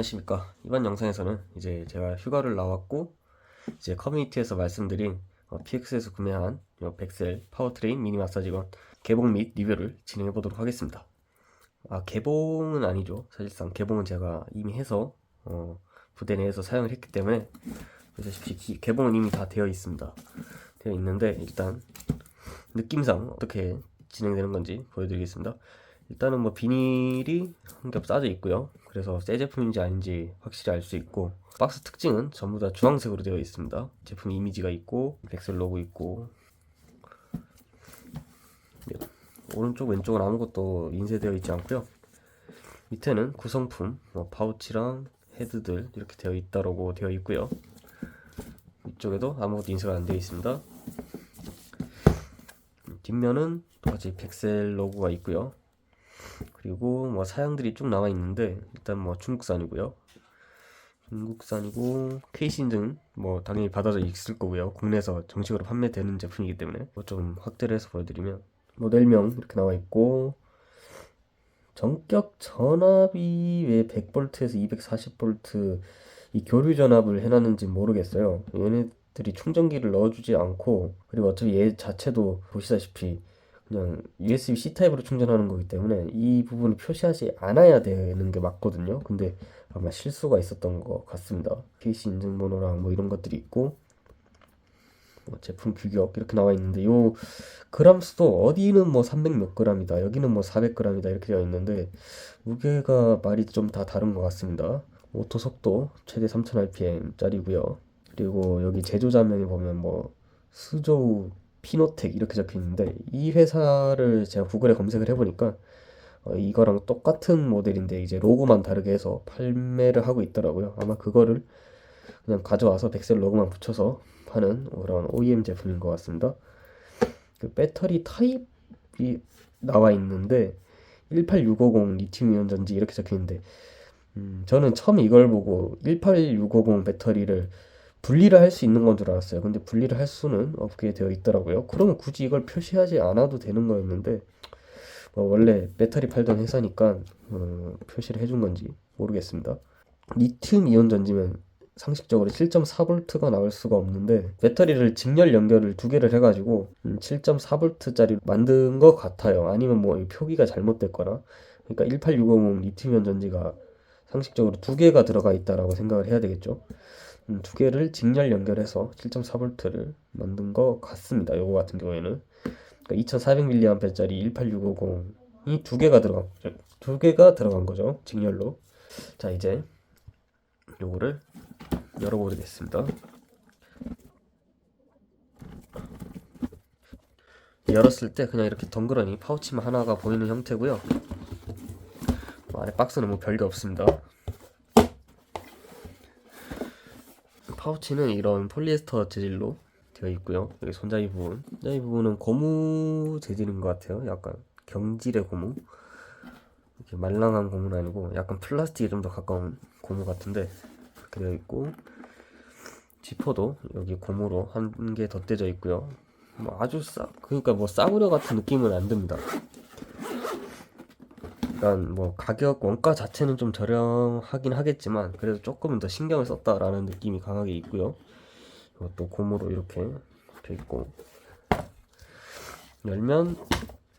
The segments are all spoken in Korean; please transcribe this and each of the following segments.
안녕하십니까. 이번 영상에서는 이제 제가 휴가를 나왔고 이제 커뮤니티에서 말씀드린 어, PX에서 구매한 요 백셀 파워트레인 미니 마사지건 개봉 및 리뷰를 진행해 보도록 하겠습니다. 아 개봉은 아니죠. 사실상 개봉은 제가 이미 해서 어, 부대 내에서 사용을 했기 때문에 보시다시피 기- 개봉은 이미 다 되어 있습니다. 되어 있는데 일단 느낌상 어떻게 진행되는 건지 보여드리겠습니다. 일단은 뭐 비닐이 한 겹 싸져 있고요. 그래서 새 제품인지 아닌지 확실히 알 수 있고 박스 특징은 전부 다 주황색으로 되어 있습니다. 제품 이미지가 있고 백셀 로고 있고 네, 오른쪽 왼쪽은 아무것도 인쇄되어 있지 않고요. 밑에는 구성품 뭐 파우치랑 헤드들 이렇게 되어 있다라고 되어 있고요. 이쪽에도 아무것도 인쇄가 안 되어 있습니다. 뒷면은 똑같이 백셀 로고가 있고요. 그리고 뭐 사양들이 쭉 나와 있는데 일단 뭐 중국산이고요. 중국산이고 인증 뭐 당연히 받아져 있을 거고요. 국내에서 정식으로 판매되는 제품이기 때문에 뭐좀 확대를 해서 보여드리면 모델명 이렇게 나와 있고 전격 전압이 왜 100V에서 240V 이 교류 전압을 해놨는지 모르겠어요. 얘네들이 충전기를 넣어주지 않고 그리고 어차피 얘 자체도 보시다시피 그냥 USB-C 타입으로 충전하는 거기 때문에 이 부분을 표시하지 않아야 되는 게 맞거든요. 근데 아마 실수가 있었던 것 같습니다. 케이스 인증번호랑 뭐 이런 것들이 있고 뭐 제품 규격 이렇게 나와 있는데 요 그람 수도 어디는 뭐 300몇 g이다 여기는 뭐 400g이다 이렇게 되어 있는데 무게가 말이 좀 다 다른 것 같습니다. 오토 속도 최대 3000rpm짜리고요. 그리고 여기 제조자명에 보면 뭐 수조우 피노텍 이렇게 적혀 있는데 이 회사를 제가 구글에 검색을 해보니까 어, 이거랑 똑같은 모델인데 이제 로고만 다르게 해서 판매를 하고 있더라고요. 아마 그거를 그냥 가져와서 백셀 로고만 붙여서 파는 그런 OEM 제품인 것 같습니다. 그 배터리 타입이 나와 있는데 18650 리튬 이온 전지 이렇게 적혀 있는데 음, 저는 처음 이걸 보고 18650 배터리를 분리를 할 수 있는 건 줄 알았어요. 근데 분리를 할 수는 없게 되어 있더라고요. 그러면 굳이 이걸 표시하지 않아도 되는 거였는데 뭐 원래 배터리 팔던 회사니까 어, 표시를 해준 건지 모르겠습니다. 리튬 이온 전지면 상식적으로 7.4V가 나올 수가 없는데 배터리를 직렬 연결을 두 개를 해가지고 7.4V짜리 만든 것 같아요. 아니면 뭐이 표기가 잘못됐거나 그러니까 18650 리튬 이온 전지가 상식적으로 두 개가 들어가 있다라고 생각을 해야 되겠죠. 음, 두 개를 직렬 연결해서 7.4V를 만든 것 같습니다. 요거 같은 경우에는 그러니까 2400mAh짜리 18650이 두 개가 들어간 거죠. 두 개가 들어간 거죠. 직렬로. 자, 이제 요거를 열어보겠습니다. 열었을 때 그냥 이렇게 덩그러니 파우치만 하나가 보이는 형태고요. 뭐 안에 박스는 뭐 별게 없습니다. 파우치는 이런 폴리에스터 재질로 되어 있고요. 여기 손잡이 부분, 손잡이 부분은 고무 재질인 것 같아요. 약간 경질의 고무. 이렇게 말랑한 고무는 아니고 약간 플라스틱에 좀 더 가까운 고무 같은데 그렇게 되어 있고 지퍼도 여기 고무로 한 개 덧대져 있고요. 뭐 아주 싸 그러니까 뭐 싸구려 같은 느낌은 안 듭니다. 일단 뭐 가격 원가 자체는 좀 저렴하긴 하겠지만 그래도 조금은 더 신경을 썼다라는 느낌이 강하게 있고요. 이것도 고무로 이렇게 돼 있고 열면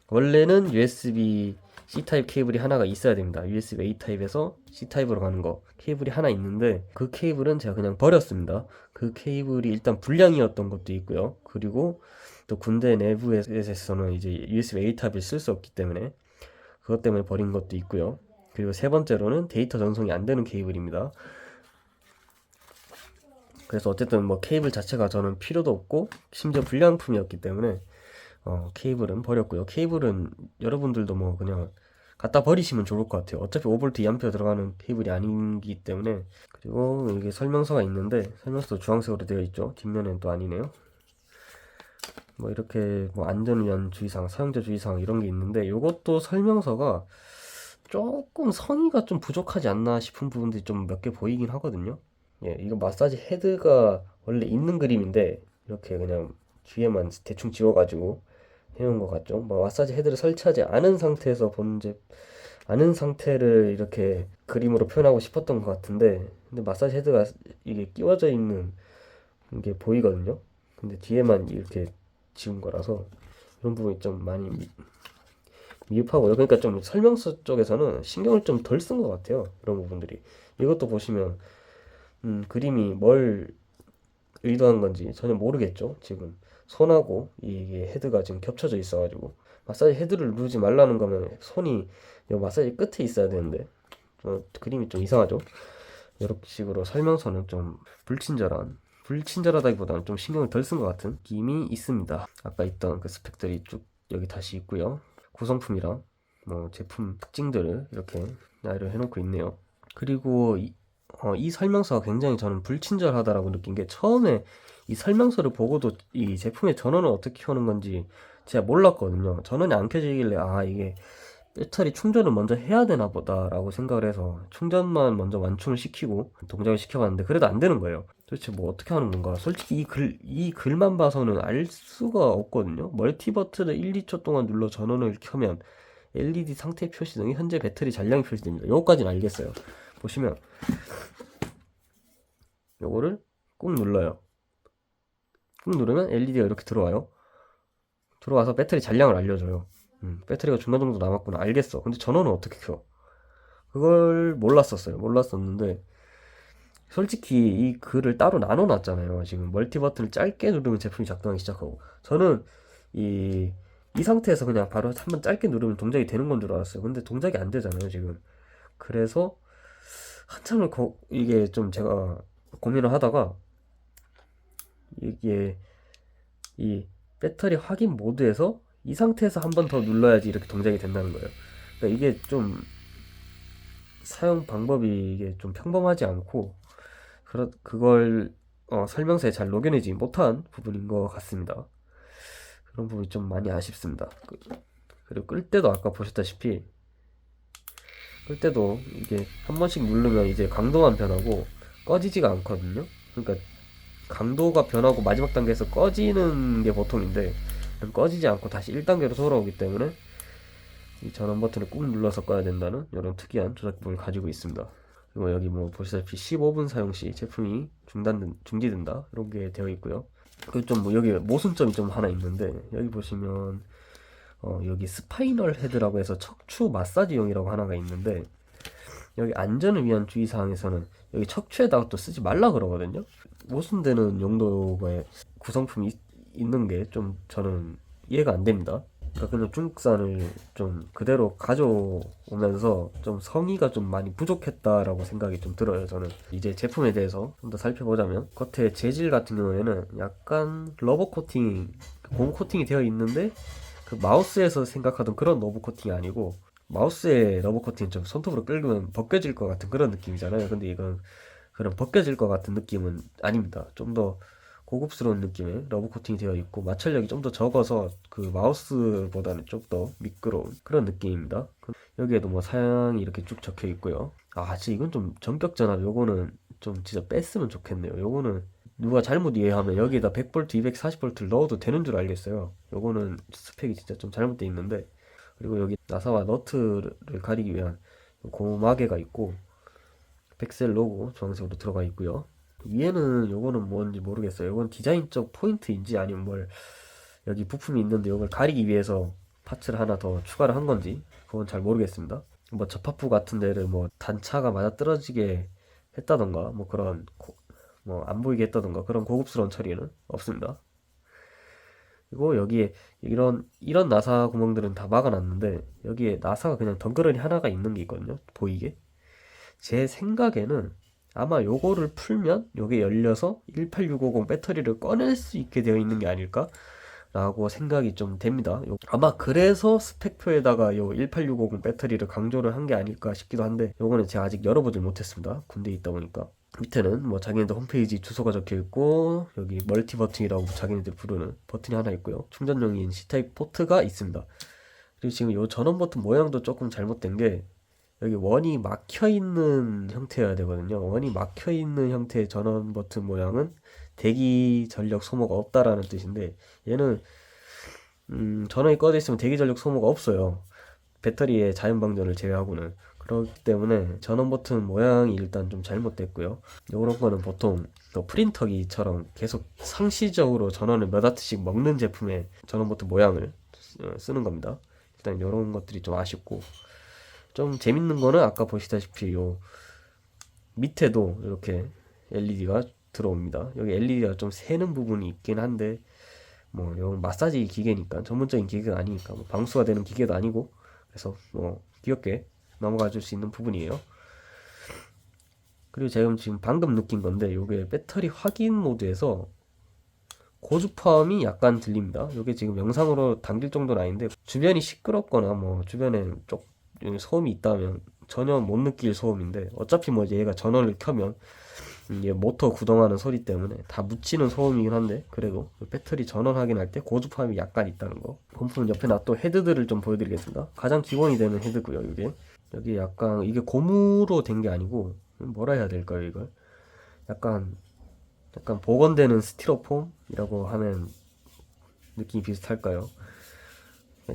원래는 USB C 타입 케이블이 하나가 있어야 됩니다. USB A 타입에서 C 타입으로 가는 거 케이블이 하나 있는데 그 케이블은 제가 그냥 버렸습니다. 그 케이블이 일단 불량이었던 것도 있고요. 그리고 또 군대 내부에서는 이제 USB A 타입을 쓸 수 없기 때문에 그것 때문에 버린 것도 있고요. 그리고 세 번째로는 데이터 전송이 안 되는 케이블입니다. 그래서 어쨌든 뭐 케이블 자체가 저는 필요도 없고 심지어 불량품이었기 때문에 어, 케이블은 버렸고요. 케이블은 여러분들도 뭐 그냥 갖다 버리시면 좋을 것 같아요. 어차피 5V 2A 들어가는 케이블이 아니기 때문에 그리고 이게 설명서가 있는데 설명서도 주황색으로 되어 있죠. 뒷면엔 또 아니네요. 뭐 이렇게 뭐 안전 위한 주의사항, 사용자 주의사항 이런 게 있는데 이것도 설명서가 조금 성의가 좀 부족하지 않나 싶은 부분들이 좀 몇 개 보이긴 하거든요. 예, 이거 마사지 헤드가 원래 있는 그림인데 이렇게 그냥 뒤에만 대충 지워가지고 해놓은 것 같죠. 뭐 마사지 헤드를 설치하지 않은 상태에서 본 제, 않은 상태를 이렇게 그림으로 표현하고 싶었던 것 같은데 근데 마사지 헤드가 이게 끼워져 있는 게 보이거든요. 근데 뒤에만 이렇게 지운 거라서 이런 부분이 좀 많이 미, 미흡하고요. 그러니까 좀 설명서 쪽에서는 신경을 좀 덜 쓴 것 같아요. 이런 부분들이. 이것도 보시면 음, 그림이 뭘 의도한 건지 전혀 모르겠죠. 지금 손하고 이게 헤드가 지금 겹쳐져 있어가지고 마사지 헤드를 누르지 말라는 거면 손이 이 마사지 끝에 있어야 되는데 어, 그림이 좀 이상하죠. 이런 식으로 설명서는 좀 불친절한 불친절하다기보다는 좀 신경을 덜 쓴 것 같은 느낌이 있습니다. 아까 있던 그 스펙들이 쭉 여기 다시 있고요. 구성품이랑 뭐 제품 특징들을 이렇게 나열을 해놓고 있네요. 그리고 이, 어, 이 설명서가 굉장히 저는 불친절하다라고 느낀 게 처음에 이 설명서를 보고도 이 제품의 전원을 어떻게 켜는 건지 제가 몰랐거든요. 전원이 안 켜지길래 아 이게 배터리 충전을 먼저 해야 되나 보다라고 생각을 해서 충전만 먼저 완충을 시키고 동작을 시켜봤는데 그래도 안 되는 거예요. 도대체 뭐 어떻게 하는 건가? 솔직히 이 글, 이 글만 봐서는 알 수가 없거든요. 멀티 버튼을 1, 2초 동안 눌러 전원을 켜면 LED 상태 표시 등이 현재 배터리 잔량이 표시됩니다. 요거까지는 알겠어요. 보시면 요거를 꾹 눌러요. 꾹 누르면 LED가 이렇게 들어와요. 들어와서 배터리 잔량을 알려줘요. 음, 배터리가 중간 정도 남았구나. 알겠어. 근데 전원은 어떻게 켜? 그걸 몰랐었어요. 몰랐었는데, 솔직히 이 글을 따로 나눠 놨잖아요. 지금 멀티 버튼을 짧게 누르면 제품이 작동하기 시작하고. 저는 이, 이 상태에서 그냥 바로 한번 짧게 누르면 동작이 되는 건 줄 알았어요. 근데 동작이 안 되잖아요, 지금. 그래서 한참을 거, 이게 좀 제가 고민을 하다가 이게 이 배터리 확인 모드에서 이 상태에서 한 번 더 눌러야지 이렇게 동작이 된다는 거예요. 그러니까 이게 좀 사용 방법이 이게 좀 평범하지 않고 그러, 그걸 어, 설명서에 잘 녹여내지 못한 부분인 것 같습니다. 그런 부분이 좀 많이 아쉽습니다. 그, 그리고 끌 때도 아까 보셨다시피 끌 때도 이게 한 번씩 누르면 이제 강도만 변하고 꺼지지가 않거든요. 그러니까 강도가 변하고 마지막 단계에서 꺼지는 게 보통인데 꺼지지 않고 다시 1단계로 돌아오기 때문에 이 전원 버튼을 꾹 눌러서 꺼야 된다는 이런 특이한 조작법을 가지고 있습니다. 그리고 여기 뭐 보시다시피 15분 사용 시 제품이 중단 중지된다 이런 게 되어 있고요. 그리고 좀 뭐 여기 모순점이 좀 하나 있는데 여기 보시면 어 여기 스파이널 헤드라고 해서 척추 마사지용이라고 하나가 있는데 여기 안전을 위한 주의사항에서는 여기 척추에다가 또 쓰지 말라 그러거든요. 모순되는 용도의 구성품이 있, 있는 게 좀 저는 이해가 안 됩니다. 그러니까 그냥 중국산을 좀 그대로 가져오면서 좀 성의가 좀 많이 부족했다라고 생각이 좀 들어요. 저는 이제 제품에 대해서 좀 더 살펴보자면 겉에 재질 같은 경우에는 약간 러버 코팅, 고무 코팅이 되어 있는데 그 마우스에서 생각하던 그런 러버 코팅이 아니고 마우스에 러버 코팅 좀 손톱으로 끌면 벗겨질 것 같은 그런 느낌이잖아요. 근데 이건 그런 벗겨질 것 같은 느낌은 아닙니다. 좀더 고급스러운 느낌의 러버 코팅이 되어 있고 마찰력이 좀 더 적어서 그 마우스보다는 좀 더 미끄러운 그런 느낌입니다. 여기에도 뭐 사양이 이렇게 쭉 적혀 있고요. 아, 진짜 이건 좀 전격 전압 요거는 좀 진짜 뺐으면 좋겠네요. 요거는 누가 잘못 이해하면 여기에다 100V, 240V를 넣어도 되는 줄 알겠어요. 요거는 스펙이 진짜 좀 잘못되어 있는데 그리고 여기 나사와 너트를 가리기 위한 고마개가 있고 백셀 로고 주황색으로 들어가 있고요. 위에는 요거는 뭔지 모르겠어요. 이건 디자인적 포인트인지 아니면 뭘 여기 부품이 있는데 이걸 가리기 위해서 파츠를 하나 더 추가를 한 건지 그건 잘 모르겠습니다. 뭐 접합부 같은 데를 뭐 단차가 맞아 떨어지게 했다던가 뭐 그런 뭐 안 보이게 했다던가 그런 고급스러운 처리는 없습니다. 그리고 여기에 이런 이런 나사 구멍들은 다 막아놨는데 여기에 나사가 그냥 덩그러니 하나가 있는 게 있거든요. 보이게. 제 생각에는 아마 요거를 풀면 요게 열려서 18650 배터리를 꺼낼 수 있게 되어 있는 게 아닐까? 라고 생각이 좀 됩니다. 아마 그래서 스펙표에다가 요 18650 배터리를 강조를 한 게 아닐까 싶기도 한데 요거는 제가 아직 열어보질 못했습니다. 군대에 있다 보니까. 밑에는 뭐 자기네들 홈페이지 주소가 적혀 있고 여기 멀티 버튼이라고 자기네들 부르는 버튼이 하나 있고요. 충전용인 C타입 포트가 있습니다. 그리고 지금 요 전원 버튼 모양도 조금 잘못된 게 여기 원이 막혀 있는 형태여야 되거든요. 원이 막혀 있는 형태의 전원 버튼 모양은 대기 전력 소모가 없다라는 뜻인데 얘는 음, 전원이 꺼져 있으면 대기 전력 소모가 없어요. 배터리의 자연 방전을 제외하고는 그렇기 때문에 전원 버튼 모양이 일단 좀 잘못됐고요. 요런 거는 보통 또 프린터기처럼 계속 상시적으로 전원을 몇 와트씩 먹는 제품의 전원 버튼 모양을 어, 쓰는 겁니다. 일단 요런 것들이 좀 아쉽고 좀 재밌는 거는 아까 보시다시피 요 밑에도 이렇게 LED가 들어옵니다. 여기 LED가 좀 새는 부분이 있긴 한데 뭐 이런 마사지 기계니까 전문적인 기계가 아니니까 뭐 방수가 되는 기계도 아니고 그래서 뭐 귀엽게 넘어가 줄 수 있는 부분이에요. 그리고 제가 지금 방금 느낀 건데 요게 배터리 확인 모드에서 고주파음이 약간 들립니다. 요게 지금 영상으로 담길 정도는 아닌데 주변이 시끄럽거나 뭐 주변에 쪽 소음이 있다면 전혀 못 느낄 소음인데 어차피 뭐 얘가 전원을 켜면 이게 모터 구동하는 소리 때문에 다 묻히는 소음이긴 한데 그래도 그 배터리 전원 확인할 때 고주파음이 약간 있다는 거. 본품 옆에 놔또 헤드들을 좀 보여드리겠습니다. 가장 기본이 되는 헤드고요 이게. 여기 약간 이게 고무로 된 게 아니고 뭐라 해야 될까요 이걸? 약간 약간 복원되는 스티로폼이라고 하면 느낌이 비슷할까요?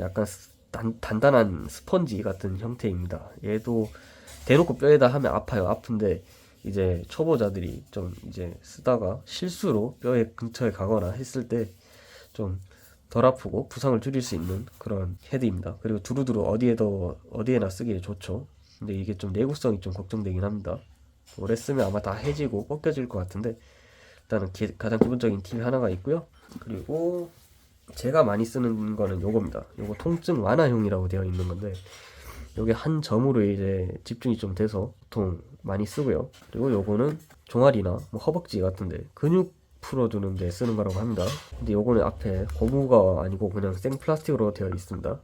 약간 스- 단, 단단한 스펀지 같은 형태입니다 얘도 대놓고 뼈에다 하면 아파요 아픈데 이제 초보자들이 좀 이제 쓰다가 실수로 뼈에 근처에 가거나 했을 때 좀 덜 아프고 부상을 줄일 수 있는 그런 헤드입니다. 그리고 두루두루 어디에도 어디에나 쓰기에 좋죠. 근데 이게 좀 내구성이 좀 걱정되긴 합니다. 오래 쓰면 아마 다 해지고 꺾여질 것 같은데 일단은 기- 가장 기본적인 팁 하나가 있고요. 그리고 제가 많이 쓰는 거는 요겁니다. 요거 통증 완화용이라고 되어 있는 건데 요게 한 점으로 이제 집중이 좀 돼서 보통 많이 쓰고요. 그리고 요거는 종아리나 뭐 허벅지 같은데 근육 풀어주는 데 쓰는 거라고 합니다. 근데 요거는 앞에 고무가 아니고 그냥 생 플라스틱으로 되어 있습니다.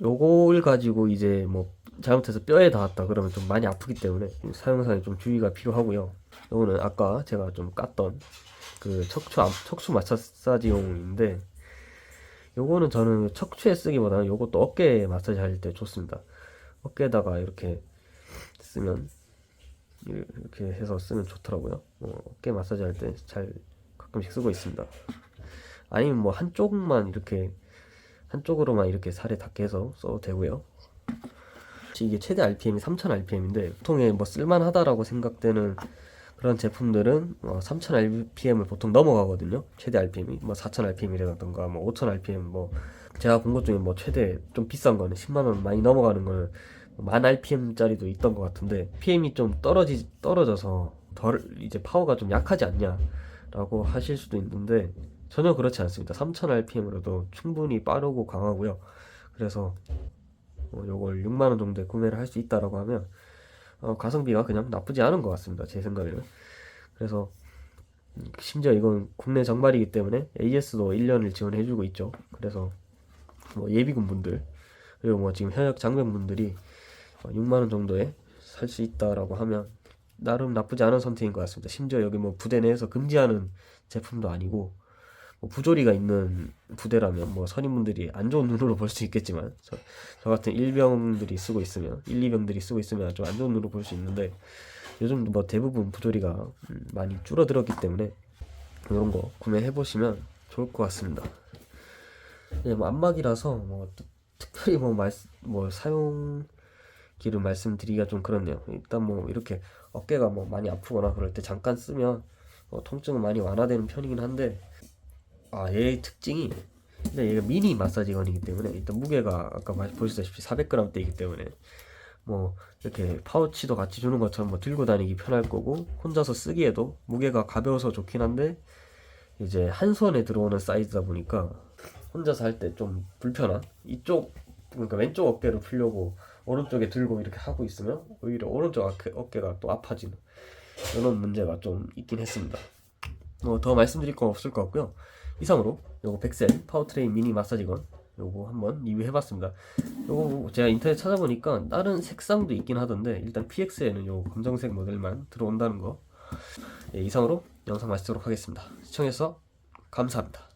요걸 가지고 이제 뭐 잘못해서 뼈에 닿았다 그러면 좀 많이 아프기 때문에 사용상에 좀 주의가 필요하고요. 요거는 아까 제가 좀 깠던 그 척추 암- 척추 마사지용인데 요거는 저는 척추에 쓰기보다는 요것도 어깨 마사지 할 때 좋습니다. 어깨에다가 이렇게 쓰면 이렇게 해서 쓰면 좋더라고요. 어, 어깨 마사지 할 때 잘 가끔씩 쓰고 있습니다. 아니면 뭐 한쪽만 이렇게 한쪽으로만 이렇게 살에 닿게 해서 써도 되고요. 이게 최대 RPM이 3000 RPM인데 보통에 뭐 쓸만하다라고 생각되는 그런 제품들은 어, 3000 RPM을 보통 넘어가거든요. 최대 RPM이 뭐 4000 RPM이라던가 뭐 5000 RPM 뭐 제가 본 것 중에 뭐 최대 좀 비싼 거는 10만 원 많이 넘어가는 거는 만 RPM짜리도 있던 것 같은데 PM이 좀 떨어지 떨어져서 덜 이제 파워가 좀 약하지 않냐라고 하실 수도 있는데 전혀 그렇지 않습니다. 3000 RPM으로도 충분히 빠르고 강하고요. 그래서 어, 요걸 6만 원 정도에 구매를 할 수 있다라고 하면 어, 가성비가 그냥 나쁘지 않은 것 같습니다. 제 생각에는. 그래서 음, 심지어 이건 국내 정발이기 때문에 AS도 1년을 지원해주고 있죠. 그래서 뭐 예비군 분들 그리고 뭐 지금 현역 장병 분들이 6만 원 정도에 살 수 있다라고 하면 나름 나쁘지 않은 선택인 것 같습니다. 심지어 여기 뭐 부대 내에서 금지하는 제품도 아니고 뭐 부조리가 있는 부대라면 뭐 선임분들이 안 좋은 눈으로 볼 수 있겠지만 저, 저 같은 일병들이 쓰고 있으면 1, 2병들이 쓰고 있으면 좀 안 좋은 눈으로 볼 수 있는데 요즘 뭐 대부분 부조리가 음, 많이 줄어들었기 때문에 이런 거 구매해 보시면 좋을 것 같습니다. 예, 뭐 안막이라서 뭐 특- 특별히 뭐 말, 뭐 사용기를 말씀드리기가 좀 그렇네요. 일단 뭐 이렇게 어깨가 뭐 많이 아프거나 그럴 때 잠깐 쓰면 뭐 통증은 많이 완화되는 편이긴 한데 아 얘의 특징이 근데 얘가 미니 마사지건이기 때문에 일단 무게가 아까 말- 보시다시피 400g대이기 때문에 뭐 이렇게 파우치도 같이 주는 것처럼 뭐 들고 다니기 편할 거고 혼자서 쓰기에도 무게가 가벼워서 좋긴 한데 이제 한 손에 들어오는 사이즈다 보니까 혼자서 할 때 좀 불편한 이쪽 그러니까 왼쪽 어깨를 풀려고 오른쪽에 들고 이렇게 하고 있으면 오히려 오른쪽 어깨, 어깨가 또 아파지는 이런 문제가 좀 있긴 했습니다. 뭐 더 말씀드릴 건 없을 것 같고요. 이상으로 요거 백셀 파워트레인 미니 마사지건 요거 한번 리뷰해봤습니다. 요거 제가 인터넷 찾아보니까 다른 색상도 있긴 하던데 일단 PX에는 요 검정색 모델만 들어온다는 거 예, 이상으로 영상 마치도록 하겠습니다. 시청해서 감사합니다.